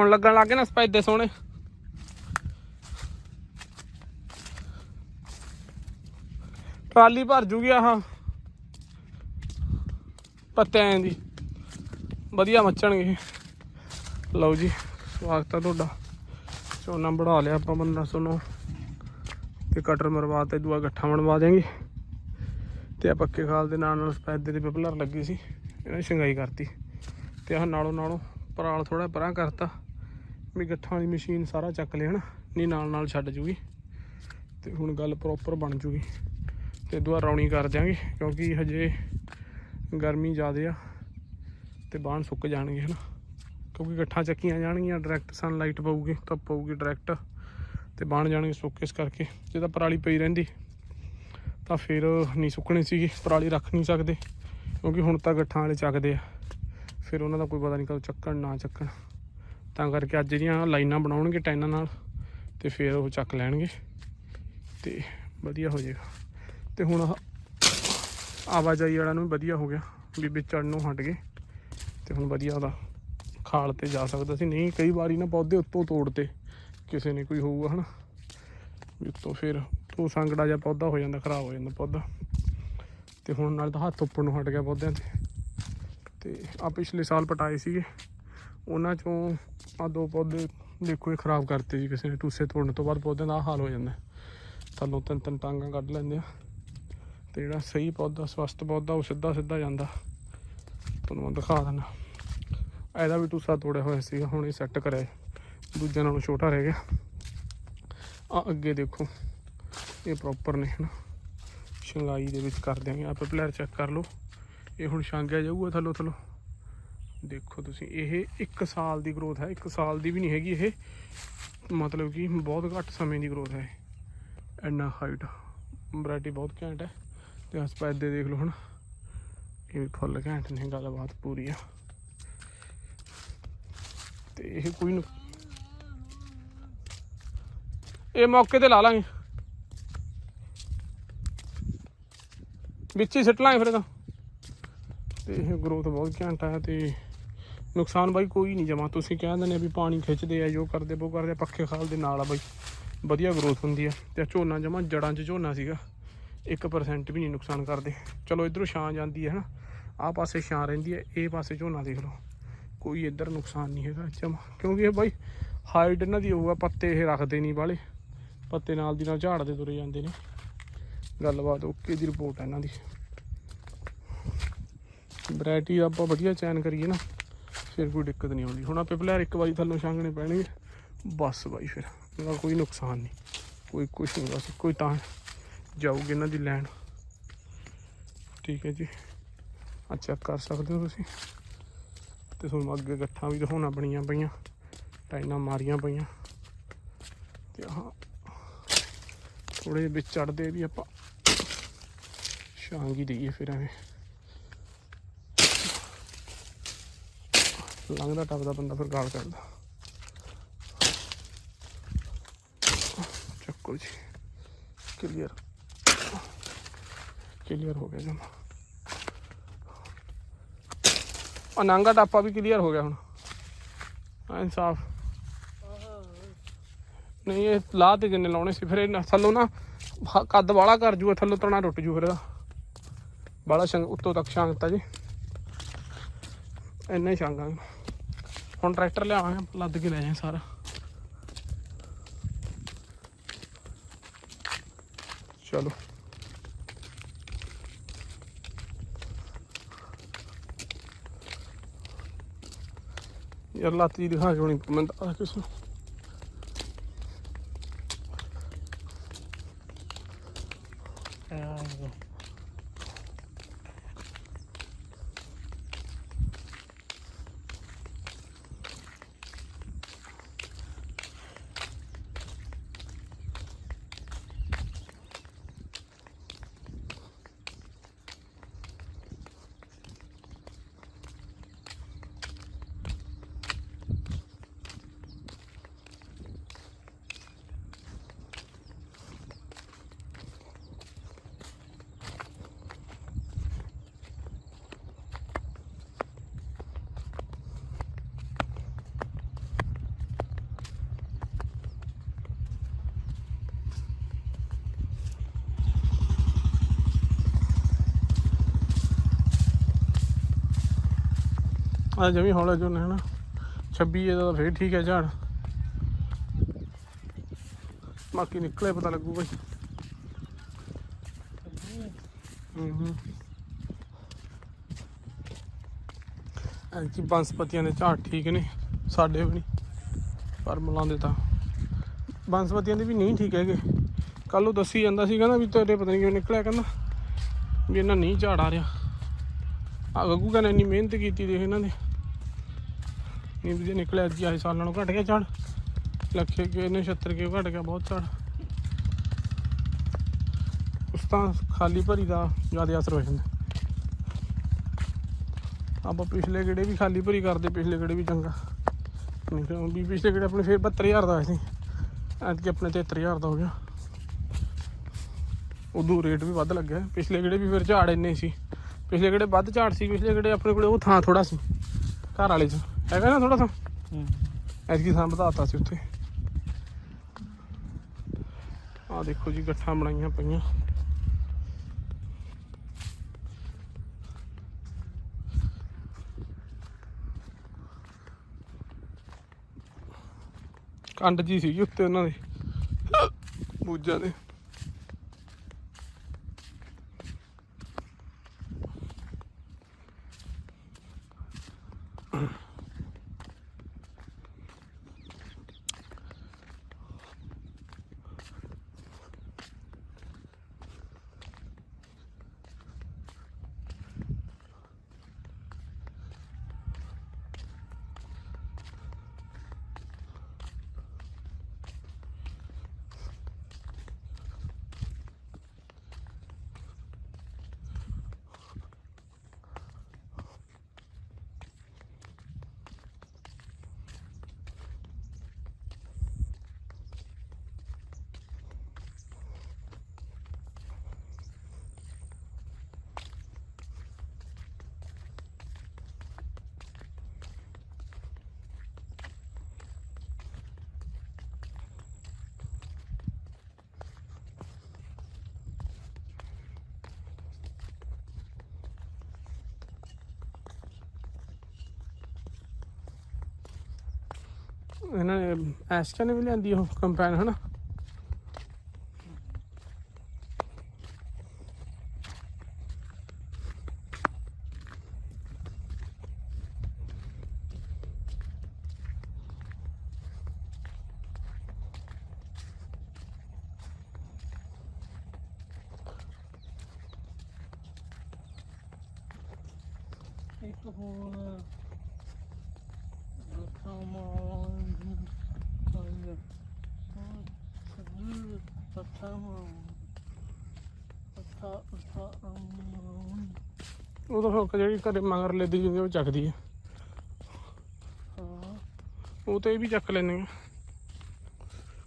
ਹੁਣ ਲੱਗਣ ਲੱਗੇ ਨਾ ਸਪੈਦੇ ਸੋਹਣੇ। ਟਰਾਲੀ ਭਰ ਜੂਗੀ ਆਹ। ਪੱਤਿਆਂ ਦੀ। ਵਧੀਆ ਮੱਚਣਗੇ ਲਓ ਜੀ, ਸਵਾਗਤ ਆ ਤੁਹਾਡਾ। ਝੋਨਾ ਬੜਾ ਲਿਆ ਆਪਾਂ 1509 ਤੇ ਕਟਰ ਮਰਵਾ ਤੇ ਦੂਆ ਗੱਠਾ ਬਣਵਾ ਦੇਾਂਗੇ ਤੇ ਆ ਪੱਕੇ ਖਾਲ ਦੇ ਨਾਲ ਨਾਲ ਸਪੈਦੇ ਦੀ ਪਿਪਲਰ ਲੱਗੀ ਸੀ। ਇਹਨੇ ਸ਼ਿੰਗਾਈ ਕਰਤੀ। ਤੇ ਆਹ ਨਾਲੋਂ ਨਾਲੋਂ ਪਰਾਲ ਥੋੜਾ ਪਰਾਂ ਕਰਤਾ। ਵੀ ਗੱਠਾਂ ਵਾਲੀ ਮਸ਼ੀਨ ਸਾਰਾ ਚੱਕ ਲਿਆ ਨਾ, ਨਹੀਂ ਨਾਲ ਨਾਲ ਛੱਡ ਜੂਗੀ। ਤੇ ਹੁਣ ਗੱਲ ਪ੍ਰੋਪਰ ਬਣ ਜੂਗੀ। ਤੇ ਦੁਆ ਰੌਣੀ ਕਰ ਦਿਆਂਗੇ, ਕਿਉਂਕਿ ਹਜੇ ਗਰਮੀ ਜ਼ਿਆਦੇ ਆ, ਤੇ ਬਾਣ ਸੁੱਕ ਜਾਣਗੇ, ਹਨਾ। ਕਿਉਂਕਿ ਗੱਠਾਂ ਚੱਕੀਆਂ ਜਾਣਗੀਆਂ ਡਾਇਰੈਕਟ ਸਨਲਾਈਟ ਪਊਗੀ ਤਾਂ ਪਊਗੀ ਡਾਇਰੈਕਟ ਤੇ ਬਾਣ ਜਾਣਗੇ ਸੁੱਕ ਇਸ ਕਰਕੇ। ਜੇ ਤਾਂ ਪਰਾਲੀ ਪਈ ਰਹਿੰਦੀ, ਤਾਂ ਫਿਰ ਨਹੀਂ ਸੁੱਕਣੇ ਸੀਗੇ, ਪਰਾਲੀ ਰੱਖ ਨਹੀਂ ਸਕਦੇ, ਕਿਉਂਕਿ ਹੁਣ ਤਾਂ ਗੱਠਾਂ ਵਾਲੇ ਚੱਕਦੇ ਆ। ਫਿਰ ਉਹਨਾਂ ਦਾ ਕੋਈ ਪਤਾ ਨਹੀਂ ਕਦੋਂ ਚੱਕਣ, ਨਾ ਚੱਕਣ। ਤਾਂ ਕਰਕੇ ਅੱਜ ਜਿਹੜੀਆਂ ਲਾਈਨਾਂ ਬਣਾਉਣਗੇ ਟੈਨਾਂ ਨਾਲ ਤੇ ਫਿਰ ਉਹ ਚੱਕ ਲੈਣਗੇ ਤੇ ਵਧੀਆ ਹੋ ਜਾਏਗਾ। ਤੇ ਹੁਣ ਆਵਾਜਾਈ ਵਾਲਾ ਨੂੰ ਵਧੀਆ ਹੋ ਗਿਆ, ਵੀ ਵਿਚੜ ਨੂੰ ਹਟ ਗਏ ਤੇ ਹੁਣ ਵਧੀਆ ਉਹਦਾ ਖਾਲ ਤੇ ਜਾ ਸਕਦਾ ਸੀ। ਨਹੀਂ, ਕਈ ਵਾਰੀ ਨਾ ਪੌਦੇ ਉੱਤੋਂ ਤੋੜਤੇ, ਕਿਸੇ ਨੇ ਕੋਈ ਹੋਊਗਾ ਹਨਾ, ਵੀ ਉੱਤੋਂ ਫਿਰ ਤੋਂ ਸੰਗੜਾ ਜਿਹਾ ਪੌਦਾ ਹੋ ਜਾਂਦਾ, ਖਰਾਬ ਹੋ ਜਾਂਦਾ ਪੌਦਾ। ਤੇ ਹੁਣ ਨਾਲ ਤਾਂ ਹੱਥ ਉੱਪਰ ਨੂੰ ਹਟ ਗਿਆ ਪੌਦਿਆਂ ਤੇ। ਤੇ ਆ ਪਿਛਲੇ ਸਾਲ ਪਟਾਏ ਸੀਗੇ। ਉਹਨਾਂ ਚੋਂ ਆ ਦੋ ਪੌਦੇ ਦੇਖੋ ਇਹ ਖਰਾਬ ਕਰਤੇ ਜੀ ਕਿਸੇ ਨੇ, ਟੂਸੇ ਤੋੜਨ ਤੋਂ ਬਾਅਦ ਪੌਦਿਆਂ ਦਾ ਆਹ ਹਾਲ ਹੋ ਜਾਂਦਾ। ਥੱਲੋਂ ਤਿੰਨ ਤਿੰਨ ਟਾਂਗਾਂ ਕੱਢ ਲੈਂਦੇ ਆ ਤੇ ਜਿਹੜਾ ਸਹੀ ਪੌਦਾ, ਸਵਸਥ ਪੌਦਾ, ਉਹ ਸਿੱਧਾ ਸਿੱਧਾ ਜਾਂਦਾ। ਤੁਹਾਨੂੰ ਮੈਂ ਦਿਖਾ ਦਿੰਦਾ। ਇਹਦਾ ਵੀ ਟੂਸਾ ਤੋੜਿਆ ਹੋਇਆ ਸੀਗਾ, ਹੁਣ ਇਹ ਸੈੱਟ ਕਰਿਆ। ਦੂਜਿਆਂ ਨਾਲੋਂ ਛੋਟਾ ਰਹਿ ਗਿਆ। ਆ ਅੱਗੇ ਦੇਖੋ, ਇਹ ਪ੍ਰੋਪਰ ਨੇ, ਹਨਾ। ਸ਼ੰਗਾਈ ਦੇ ਵਿੱਚ ਕਰ ਦਿਆਂਗੇ ਆਪੇ ਪਲੇਅਰ ਚੈੱਕ ਕਰ ਲਓ। ਇਹ ਹੁਣ ਛਾਂਗਿਆ ਜਾਊਗਾ ਥੱਲੋਂ ਥੱਲੋਂ। ਦੇਖੋ ਤੁਸੀਂ, ਇਹ 1 ਸਾਲ ਦੀ ਗਰੋਥ ਹੈ 1 ਸਾਲ ਦੀ ਵੀ ਨਹੀਂ ਹੈਗੀ ਇਹ। ਮਤਲਬ ਕਿ ਬਹੁਤ ਘੱਟ ਸਮੇਂ ਦੀ ਗਰੋਥ ਹੈ। ਇਹ। ਇੰਨਾ ਹਾਈਟ ਵੈਰਾਈਟੀ ਬਹੁਤ ਘੈਂਟ ਹੈ। ਤੇ ਹਸਪੈਦੇ ਦੇਖ ਲਓ ਹੁਣ। ਇਹ ਫੁੱਲ ਘੈਂਟ ਨੇ, ਗੱਲਬਾਤ ਪੂਰੀ ਆ। ਤੇ ਇਹ ਕੋਈ ਇਹ ਮੌਕੇ ਤੇ ਲਾ ਲਾਂਗੇ। ਵਿੱਚ ਹੀ ਸਿੱਟ ਲਾਂਗੇ ਫਿਰ ਤਾਂ ਤੇ ਇਹ ਗਰੋਥ ਬਹੁਤ ਘੈਂਟ ਆ ਤੇ ਨੁਕਸਾਨ ਬਾਈ ਕੋਈ ਨਹੀਂ ਜਮਾ। ਤੁਸੀਂ ਕਹਿ ਦਿੰਦੇ ਵੀ ਪਾਣੀ ਖਿੱਚਦੇ ਆ, ਜੋ ਕਰਦੇ, ਉਹ ਕਰਦੇ ਪੱਖੇ ਖਾਲ ਦੇ ਨਾਲ ਆ ਬਾਈ। ਵਧੀਆ ਗਰੋਥ ਹੁੰਦੀ ਆ। ਤੇ ਝੋਨਾ ਜਮਾ ਜੜਾਂ 'ਚ ਝੋਨਾ ਸੀਗਾ। 1% ਵੀ ਨਹੀਂ ਨੁਕਸਾਨ ਕਰਦੇ। ਚਲੋ ਇਧਰੋਂ ਛਾਂ ਜਾਂਦੀ ਹੈ ਨਾ ਆਹ ਪਾਸੇ ਛਾਂ ਰਹਿੰਦੀ ਹੈ ਇਹ ਪਾਸੇ ਝੋਨਾ ਦੇਖ ਲਓ। ਕੋਈ ਇੱਧਰ ਨੁਕਸਾਨ ਨਹੀਂ ਹੈਗਾ ਜਮਾ। ਕਿਉਂਕਿ ਇਹ ਬਾਈ ਹਾਈਟ ਇਹਨਾਂ ਦੀ ਹੋਊਗਾ, ਪੱਤੇ ਇਹ ਰੱਖਦੇ ਨਹੀਂ ਵਾਲੇ। ਪੱਤੇ ਨਾਲ ਦੀ ਨਾਲ ਝਾੜਦੇ ਤੁਰੇ ਜਾਂਦੇ ਨੇ। ਗੱਲਬਾਤ ਓਕੇ ਦੀ ਰਿਪੋਰਟ ਹੈ ਇਹਨਾਂ ਦੀ। ਵੈਰਾਈਟੀ ਆਪਾਂ ਵਧੀਆ ਚੈਨ ਕਰੀਏ ਨਾ। ਫਿਰ ਕੋਈ ਦਿੱਕਤ ਨਹੀਂ ਆਉਂਦੀ। ਹੁਣ ਆਪੇ ਪਲੇਅਰ ਇੱਕ ਵਾਰੀ ਥੱਲੋਂ ਛਾਂਗਣੇ ਪੈਣਗੇ। ਬਸ ਬਾਈ ਫਿਰ ਉਹਦਾ ਕੋਈ ਨੁਕਸਾਨ ਨਹੀਂ। ਕੋਈ ਕੁਛ ਨਹੀਂ ਬਸ, ਕੋਈ ਤਾਂ ਜਾਊਗੀ ਇਹਨਾਂ ਦੀ ਲੈਣ। ਠੀਕ ਹੈ ਜੀ। ਆ ਚੈੱਕ ਕਰ ਸਕਦੇ ਹੋ ਤੁਸੀਂ। ਤੇ ਤੁਹਾਨੂੰ ਅੱਗੇ ਗੱਠਾਂ ਵੀ ਦਿਖਾਉਣਾ ਬਣੀਆਂ ਪਈਆਂ ਟਾਈਨਾਂ ਮਾਰੀਆਂ ਪਈਆਂ। ਤੇ ਆਹ ਥੋੜੇ ਵਿੱਚ ਚੜਦੇ ਵੀ ਆਪਾਂ। ਛਾਂਗੀ ਦਈਏ ਫਿਰ ਐਵੇਂ। ਲੰਘਦਾ, ਟੱਪਦਾ ਬੰਦਾ, ਫਿਰ ਗਾਲ ਕਰਦਾ ਚੱਕੋ ਜੀ। ਕਲੀਅਰ ਕਲੀਅਰ ਹੋ ਗਿਆ ਜਮਾ। ਅਨੰਗਾ ਟਾਪਾ ਵੀ ਕਲੀਅਰ ਹੋ ਗਿਆ ਹੁਣ। ਐਨ ਸਾਫ਼ ਨਹੀਂ, ਇਹ ਲਾਹ ਤੇ ਜਿੰਨੇ ਲਾਉਣੇ ਸੀ, ਫਿਰ ਇਹ ਥੱਲੋਂ ਨਾ ਕੱਦ ਵਾਲਾ ਕਰ ਜੂਗਾ, ਥੱਲੋਂ ਤਣਾ ਟੁੱਟ ਜੂ ਫਿਰ ਇਹਦਾ। ਬਾਲਾ ਸ਼ੰਗ ਉੱਤੋਂ ਤੱਕ ਸ਼ਾਂਗਤਾ ਜੀ। ਇੰਨਾ ਹੀ ਸ਼ਾਂਗਾਂਗੇ ਹੁਣ ਟਰੈਕਟਰ ਲਿਆਵਾਂਗੇ ਲੱਦ ਕੇ ਲੈ ਜਾਏ ਸਾਰਾ। ਚਲੋ। ਯਾਰ ਲਾਤੀ ਦਿਖਾ ਕੇ ਹੋਣੀ ਮੈਂ ਤਾਂ ਕਿਸ ਨੂੰ ਆ ਜਮੀ ਹੌਲਾ ਝੋਨਾ ਹੈ ਨਾ 26 ਇਹਦਾ ਤਾਂ ਫੇਰ ਠੀਕ ਹੈ ਝਾੜ। ਬਾਕੀ ਨਿਕਲੇ ਪਤਾ ਲੱਗੂ ਬਈ। ਹੂੰ ਹੂੰ ਬੰਸਪਤੀਆਂ ਦੇ ਝਾੜ ਠੀਕ ਨੇ, ਸਾਡੇ ਵੀ ਨਹੀਂ ਪਰ ਮਲਾਉਂਦੇ ਤਾਂ। ਬੰਸਪਤੀਆਂ ਦੇ ਵੀ ਨਹੀਂ ਠੀਕ ਹੈਗੇ। ਕੱਲ ਉਹ ਦੱਸੀ ਜਾਂਦਾ ਸੀ ਕਹਿੰਦਾ ਵੀ ਤੇਰੇ ਪਤਾ ਨਹੀਂ ਕਿਉਂ ਨਿਕਲਿਆ ਕਹਿੰਦਾ, ਵੀ ਇਹਨਾਂ ਨਹੀਂ ਝਾੜ ਆ ਰਿਹਾ। ਆ ਗੱਗੂ ਕਹਿੰਦਾ ਇੰਨੀ ਮਿਹਨਤ ਕੀਤੀ ਦੇਖ ਇਹਨਾਂ ਨੇ। ਨਹੀਂ ਵਧੀਆ ਨਿਕਲਿਆ ਜੀ ਆਏ ਸਾਲ ਨਾਲੋਂ ਘਟ ਗਿਆ ਝਾੜ। ਲੱਖੇ ਕੇ ਨੇ 76 ਕੇ ਘਟ ਗਿਆ ਬਹੁਤ ਝਾੜ। ਉਸ ਤਾਂ ਖਾਲੀ ਭਰੀ ਦਾ ਜ਼ਿਆਦਾ ਅਸਰ ਹੋ ਜਾਂਦਾ। ਆਪਾਂ ਪਿਛਲੇ ਗੇੜੇ ਵੀ ਖਾਲੀ ਭਰੀ ਕਰਦੇ, ਪਿਛਲੇ ਗੇੜੇ ਵੀ ਚੰਗਾ। ਵੀ ਪਿਛਲੇ ਗੇੜੇ ਆਪਣੇ ਫੇਰ 72000 ਦਾ ਹੋਇਆ ਸੀ। ਐਤਕੀ ਆਪਣੇ 73000 ਦਾ ਹੋ ਗਿਆ। ਉਦੋਂ ਰੇਟ ਵੀ ਵੱਧ ਲੱਗਿਆ। ਪਿਛਲੇ ਗੇੜੇ ਵੀ ਫਿਰ ਝਾੜ ਇੰਨੇ ਸੀ। ਪਿਛਲੇ ਗੇੜੇ ਵੱਧ ਝਾੜ ਸੀ, ਪਿਛਲੇ ਗੇੜੇ ਆਪਣੇ ਕੋਲੇ ਉਹ ਥਾਂ ਥੋੜਾ ਸੀ। ਘਰ ਵਾਲੇ ਚ। ਹੈਗਾ ਨਾ ਥੋੜਾ ਥਾਂ ਐਤਕੀ ਥਾਂ ਵਧਾਤਾ ਸੀ ਉੱਥੇ। ਆ ਦੇਖੋ ਜੀ ਗੱਠਾਂ ਬਣਾਈਆਂ ਪਈਆਂ। ਕੰਡ ਜੀ ਸੀਗੀ ਉੱਤੇ ਉਹਨਾਂ ਦੇ। ਬੂਜਾਂ ਦੇ। ਇਹਨਾਂ ਨੇ ਐਸਕਾ ਨੇ ਵੀ ਲਿਆਂਦੀ ਉਹ ਕੰਪੈਨ ਹਨਾ? ਇੱਕ ਹੋਰ ਗਠਾਮਾਂ ਕੰਗ ਪਤਾਮਾ ਉਹ ਤਾਂ ਫਿਰ ਜਿਹੜੀ ਘਰੇ ਮਗਰ ਲੈਦੀ ਜਿੰਦੀ ਉਹ ਚੱਕਦੀ ਹੈ ਹਾਂ ਉਹ ਤੇ ਇਹ ਵੀ ਚੱਕ ਲੈਂਦੇ ਆ